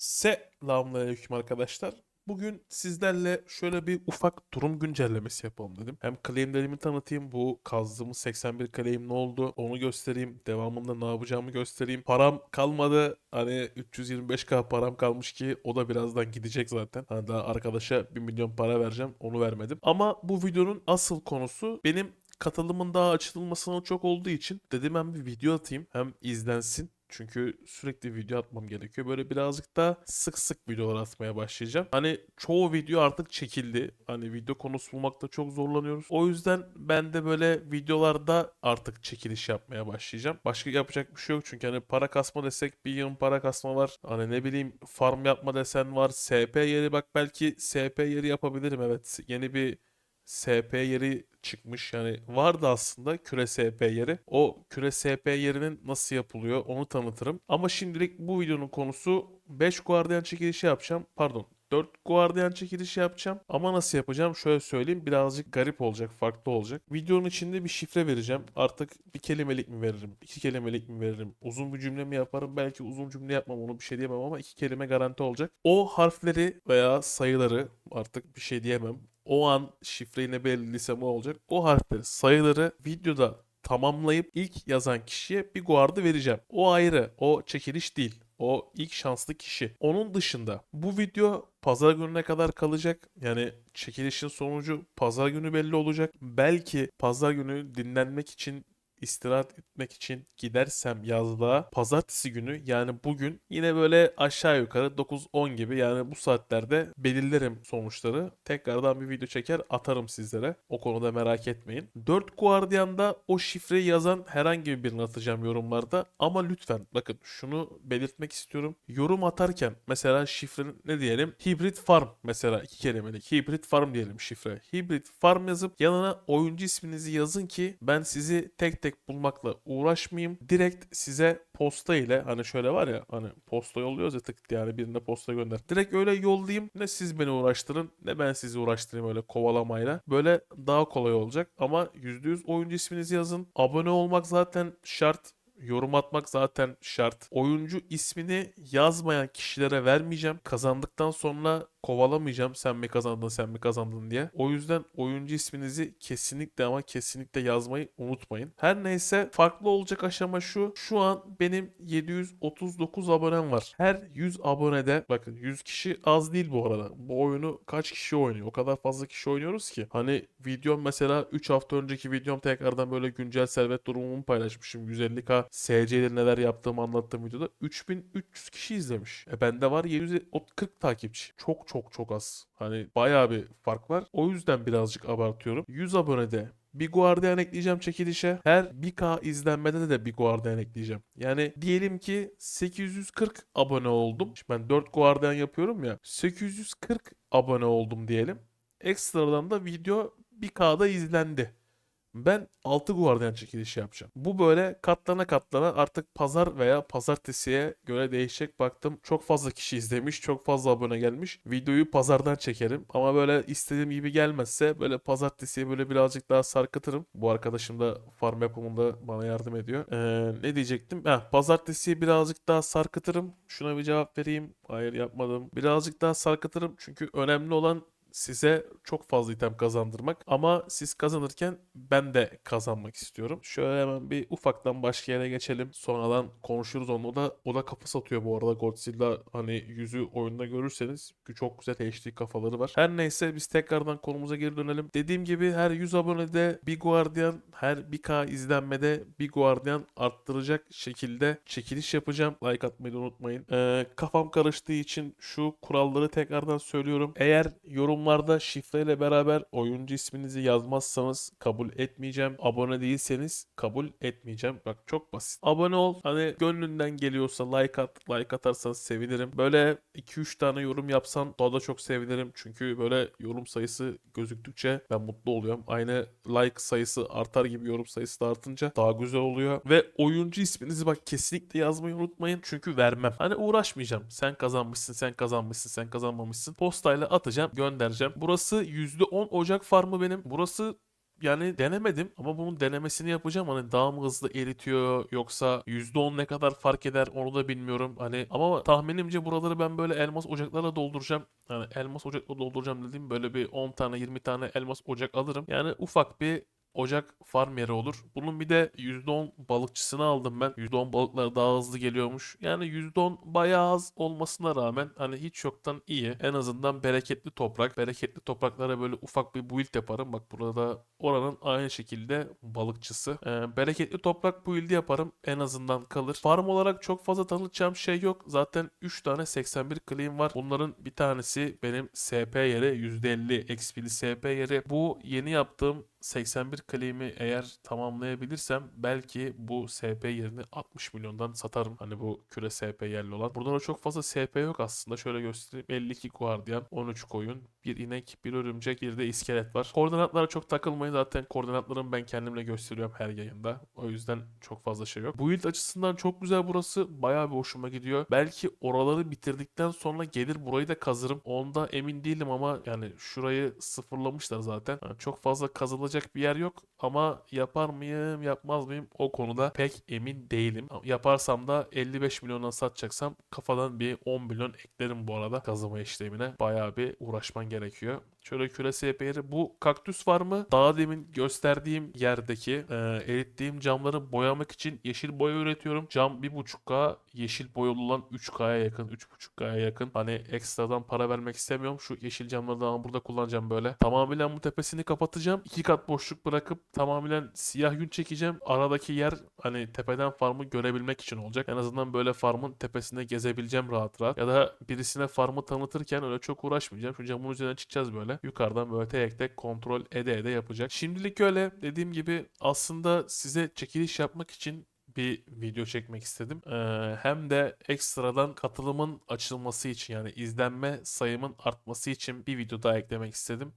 Selamünaleyküm arkadaşlar. Bugün sizlerle şöyle bir ufak durum güncellemesi yapalım dedim. Hem claimlerimi tanıtayım. Bu kazdığımız 81 claim ne oldu onu göstereyim. Devamında ne yapacağımı göstereyim. Param kalmadı. Hani 325k param kalmış ki o da birazdan gidecek zaten. Hani daha arkadaşa 1 milyon para vereceğim. Onu vermedim. Ama bu videonun asıl konusu benim katılımın daha açılmasına çok olduğu için dedim hem bir video atayım hem izlensin. Çünkü sürekli video atmam gerekiyor. Böyle birazcık daha sık sık videolar atmaya başlayacağım. Hani çoğu video artık çekildi. Hani video konusu bulmakta çok zorlanıyoruz. O yüzden ben de böyle videolarda artık çekiliş yapmaya başlayacağım. Başka yapacak bir şey yok. Çünkü hani para kasma desek bir yığın para kasma var. Hani ne bileyim farm yapma desen var. SP yeri bak belki SP yeri yapabilirim. Evet yeni bir SP yeri çıkmış. Yani vardı aslında küre SP yeri. O küre SP yerinin nasıl yapılıyor onu tanıtırım. Ama şimdilik bu videonun konusu 5 guardian çekilişi yapacağım. Pardon 4 guardian çekilişi yapacağım. Ama nasıl yapacağım? Şöyle söyleyeyim. Birazcık garip olacak, farklı olacak. Videonun içinde bir şifre vereceğim. Artık bir kelimelik mi veririm? iki kelimelik mi veririm? Uzun bir cümle mi yaparım? Belki uzun cümle yapmam onu bir şey diyemem ama iki kelime garanti olacak. O harfleri veya sayıları artık bir şey diyemem. O an şifreyi ne belirliysem o olacak. O harfleri, sayıları videoda tamamlayıp ilk yazan kişiye bir guardı vereceğim. O ayrı. O çekiliş değil. O ilk şanslı kişi. Onun dışında bu video pazar gününe kadar kalacak. Yani çekilişin sonucu pazar günü belli olacak. Belki pazar günü dinlenmek için istirahat etmek için gidersem yazlığa pazartesi günü yani bugün yine böyle aşağı yukarı 9-10 gibi yani bu saatlerde belirlerim sonuçları. Tekrardan bir video çeker atarım sizlere. O konuda merak etmeyin. 4 Guardian'da o şifreyi yazan herhangi birini atacağım yorumlarda ama lütfen bakın şunu belirtmek istiyorum. Yorum atarken mesela şifrenin ne diyelim? Hybrid Farm mesela iki kelimelik. Hybrid Farm diyelim şifre. Hybrid Farm yazıp yanına oyuncu isminizi yazın ki ben sizi tek tek bulmakla uğraşmayayım. Direkt size posta ile hani şöyle var ya hani posta yolluyoruz ya tık yani birine posta gönder. Direkt öyle yollayayım. Ne siz beni uğraştırın ne ben sizi uğraştırayım öyle kovalamayla. Böyle daha kolay olacak ama %100 oyuncu isminizi yazın. Abone olmak zaten şart. Yorum atmak zaten şart. Oyuncu ismini yazmayan kişilere vermeyeceğim. Kazandıktan sonra kovalamayacağım sen mi kazandın sen mi kazandın diye. O yüzden oyuncu isminizi kesinlikle ama kesinlikle yazmayı unutmayın. Her neyse farklı olacak aşama şu. Şu an benim 739 abonem var. Her 100 abonede bakın 100 kişi az değil bu arada. Bu oyunu kaç kişi oynuyor? O kadar fazla kişi oynuyoruz ki. Hani videom mesela 3 hafta önceki videom tekrardan böyle güncel servet durumumu paylaşmışım. 150k SC'de neler yaptığımı anlattığım videoda 3300 kişi izlemiş. E bende var 740 takipçi. Çok çok çok az. Hani bayağı bir fark var. O yüzden birazcık abartıyorum. 100 abonede bir guardian ekleyeceğim çekilişe. Her 1K izlenmede de bir guardian ekleyeceğim. Yani diyelim ki 840 abone oldum. Şimdi ben 4 guardian yapıyorum ya. 840 abone oldum diyelim. Ekstradan da video 1K'da izlendi. Ben 6 guardian çekilişi yapacağım. Bu böyle katlana katlana artık pazar veya pazartesiye göre değişecek baktım. Çok fazla kişi izlemiş, çok fazla abone gelmiş. Videoyu pazardan çekerim ama böyle istediğim gibi gelmezse böyle pazartesiye böyle birazcık daha sarkıtırım. Bu arkadaşım da farm yapımında bana yardım ediyor. Ee, ne diyecektim? Heh, pazartesiye birazcık daha sarkıtırım. Şuna bir cevap vereyim. Hayır yapmadım. Birazcık daha sarkıtırım çünkü önemli olan size çok fazla item kazandırmak ama siz kazanırken ben de kazanmak istiyorum. Şöyle hemen bir ufaktan başka yere geçelim. Sonradan konuşuruz onu. O da o da kafa satıyor bu arada Godzilla hani yüzü oyunda görürseniz çok güzel HD kafaları var. Her neyse biz tekrardan konumuza geri dönelim. Dediğim gibi her 100 abonede bir Guardian, her 1K izlenmede bir Guardian arttıracak şekilde çekiliş yapacağım. Like atmayı unutmayın. Ee, kafam karıştığı için şu kuralları tekrardan söylüyorum. Eğer yorum yorumlarda şifreyle beraber oyuncu isminizi yazmazsanız kabul etmeyeceğim. Abone değilseniz kabul etmeyeceğim. Bak çok basit. Abone ol. Hani gönlünden geliyorsa like at. Like atarsanız sevinirim. Böyle 2-3 tane yorum yapsan daha da çok sevinirim. Çünkü böyle yorum sayısı gözüktükçe ben mutlu oluyorum. Aynı like sayısı artar gibi yorum sayısı da artınca daha güzel oluyor. Ve oyuncu isminizi bak kesinlikle yazmayı unutmayın. Çünkü vermem. Hani uğraşmayacağım. Sen kazanmışsın, sen kazanmışsın, sen kazanmamışsın. Postayla atacağım, gönder vereceğim. Burası %10 Ocak farmı benim. Burası yani denemedim ama bunun denemesini yapacağım. Hani daha mı hızlı eritiyor yoksa %10 ne kadar fark eder onu da bilmiyorum. Hani ama tahminimce buraları ben böyle elmas ocaklarla dolduracağım. Yani elmas ocakla dolduracağım dediğim böyle bir 10 tane 20 tane elmas ocak alırım. Yani ufak bir ocak farm yeri olur. Bunun bir de %10 balıkçısını aldım ben. %10 balıklar daha hızlı geliyormuş. Yani %10 bayağı az olmasına rağmen hani hiç yoktan iyi. En azından bereketli toprak. Bereketli topraklara böyle ufak bir build yaparım. Bak burada oranın aynı şekilde balıkçısı. Ee, bereketli toprak build'i yaparım. En azından kalır. Farm olarak çok fazla tanıtacağım şey yok. Zaten 3 tane 81 claim var. Bunların bir tanesi benim SP yeri %50 XP'li SP yeri. Bu yeni yaptığım 81 claim'i eğer tamamlayabilirsem belki bu SP yerini 60 milyondan satarım. Hani bu küre SP yerli olan. Burada da çok fazla SP yok aslında. Şöyle göstereyim. 52 guardian, 13 koyun, bir inek, bir örümcek, bir de iskelet var. Koordinatlara çok takılmayın. Zaten koordinatlarımı ben kendimle gösteriyorum her yayında. O yüzden çok fazla şey yok. Build açısından çok güzel burası. Bayağı bir hoşuma gidiyor. Belki oraları bitirdikten sonra gelir burayı da kazırım. Onda emin değilim ama yani şurayı sıfırlamışlar zaten. Yani çok fazla kazılacak bir yer yok ama yapar mıyım yapmaz mıyım o konuda pek emin değilim. Yaparsam da 55 milyondan satacaksam kafadan bir 10 milyon eklerim bu arada kazıma işlemine. Bayağı bir uğraşman gerekiyor. Şöyle küresi yeri. Bu kaktüs var mı? Daha demin gösterdiğim yerdeki e, erittiğim camları boyamak için yeşil boya üretiyorum. Cam 1.5K, yeşil boyalı olan 3K'ya yakın, 3.5K'ya yakın. Hani ekstradan para vermek istemiyorum. Şu yeşil camları da burada kullanacağım böyle. Tamamen bu tepesini kapatacağım. İki kat boşluk bırakıp tamamen siyah yün çekeceğim. Aradaki yer hani tepeden farmı görebilmek için olacak. En azından böyle farmın tepesinde gezebileceğim rahat rahat. Ya da birisine farmı tanıtırken öyle çok uğraşmayacağım. Şu camın üzerine çıkacağız böyle. Yukarıdan böyle tek tek kontrol ede ede yapacak. Şimdilik öyle. Dediğim gibi aslında size çekiliş yapmak için bir video çekmek istedim. Ee, hem de ekstradan katılımın açılması için yani izlenme sayımın artması için bir video daha eklemek istedim.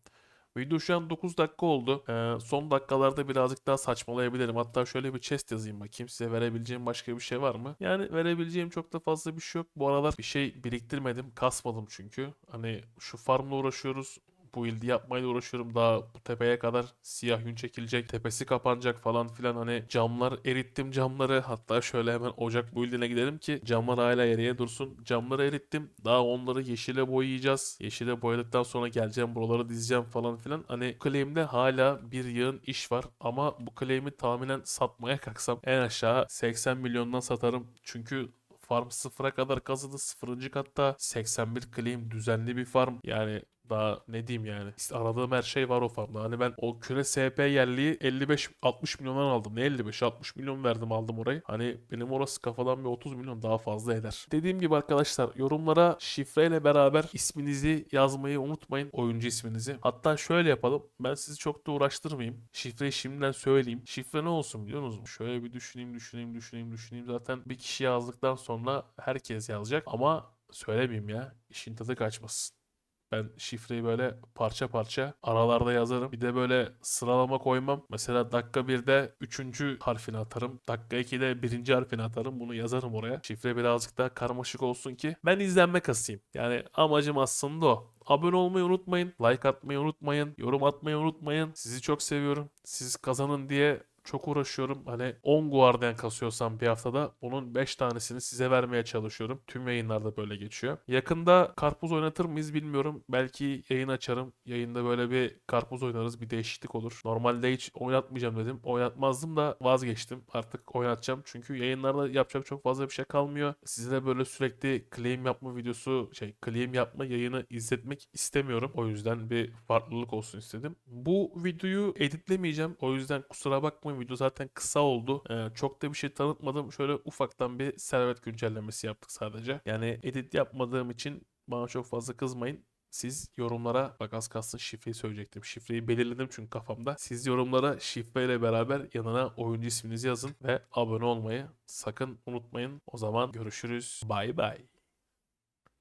Video şu an 9 dakika oldu. Ee, son dakikalarda birazcık daha saçmalayabilirim. Hatta şöyle bir chest yazayım bakayım. Size verebileceğim başka bir şey var mı? Yani verebileceğim çok da fazla bir şey yok. Bu aralar bir şey biriktirmedim. Kasmadım çünkü. Hani şu farmla uğraşıyoruz bu ildi yapmayla uğraşıyorum. Daha bu tepeye kadar siyah yün çekilecek. Tepesi kapanacak falan filan. Hani camlar erittim camları. Hatta şöyle hemen ocak bu ildine gidelim ki camlar hala yere dursun. Camları erittim. Daha onları yeşile boyayacağız. Yeşile boyadıktan sonra geleceğim buraları dizeceğim falan filan. Hani claim'de hala bir yığın iş var. Ama bu claim'i tahminen satmaya kalksam en aşağı 80 milyondan satarım. Çünkü farm sıfıra kadar kazıdı. Sıfırıncı katta 81 claim düzenli bir farm. Yani daha ne diyeyim yani. Aradığım her şey var o farmda. Hani ben o küre SP yerliği 55-60 milyondan aldım. Ne 55-60 milyon verdim aldım orayı. Hani benim orası kafadan bir 30 milyon daha fazla eder. Dediğim gibi arkadaşlar yorumlara şifreyle beraber isminizi yazmayı unutmayın. Oyuncu isminizi. Hatta şöyle yapalım. Ben sizi çok da uğraştırmayayım. Şifreyi şimdiden söyleyeyim. Şifre ne olsun biliyor musunuz? Şöyle bir düşüneyim düşüneyim düşüneyim düşüneyim. Zaten bir kişi yazdıktan sonra herkes yazacak. Ama söylemeyeyim ya. İşin tadı kaçmasın. Ben şifreyi böyle parça parça aralarda yazarım. Bir de böyle sıralama koymam. Mesela dakika 1'de 3. harfini atarım. Dakika 2'de 1. harfini atarım. Bunu yazarım oraya. Şifre birazcık daha karmaşık olsun ki ben izlenme kasayım. Yani amacım aslında o. Abone olmayı unutmayın. Like atmayı unutmayın. Yorum atmayı unutmayın. Sizi çok seviyorum. Siz kazanın diye çok uğraşıyorum. Hani 10 guardian kasıyorsam bir haftada onun 5 tanesini size vermeye çalışıyorum. Tüm yayınlarda böyle geçiyor. Yakında karpuz oynatır mıyız bilmiyorum. Belki yayın açarım. Yayında böyle bir karpuz oynarız. Bir değişiklik olur. Normalde hiç oynatmayacağım dedim. Oynatmazdım da vazgeçtim. Artık oynatacağım. Çünkü yayınlarda yapacak çok fazla bir şey kalmıyor. Size böyle sürekli claim yapma videosu şey claim yapma yayını izletmek istemiyorum. O yüzden bir farklılık olsun istedim. Bu videoyu editlemeyeceğim. O yüzden kusura bakmayın video zaten kısa oldu. Ee, çok da bir şey tanıtmadım. Şöyle ufaktan bir servet güncellemesi yaptık sadece. Yani edit yapmadığım için bana çok fazla kızmayın. Siz yorumlara bak az kalsın şifreyi söyleyecektim. Şifreyi belirledim çünkü kafamda. Siz yorumlara şifreyle beraber yanına oyuncu isminizi yazın ve abone olmayı sakın unutmayın. O zaman görüşürüz. Bay bay.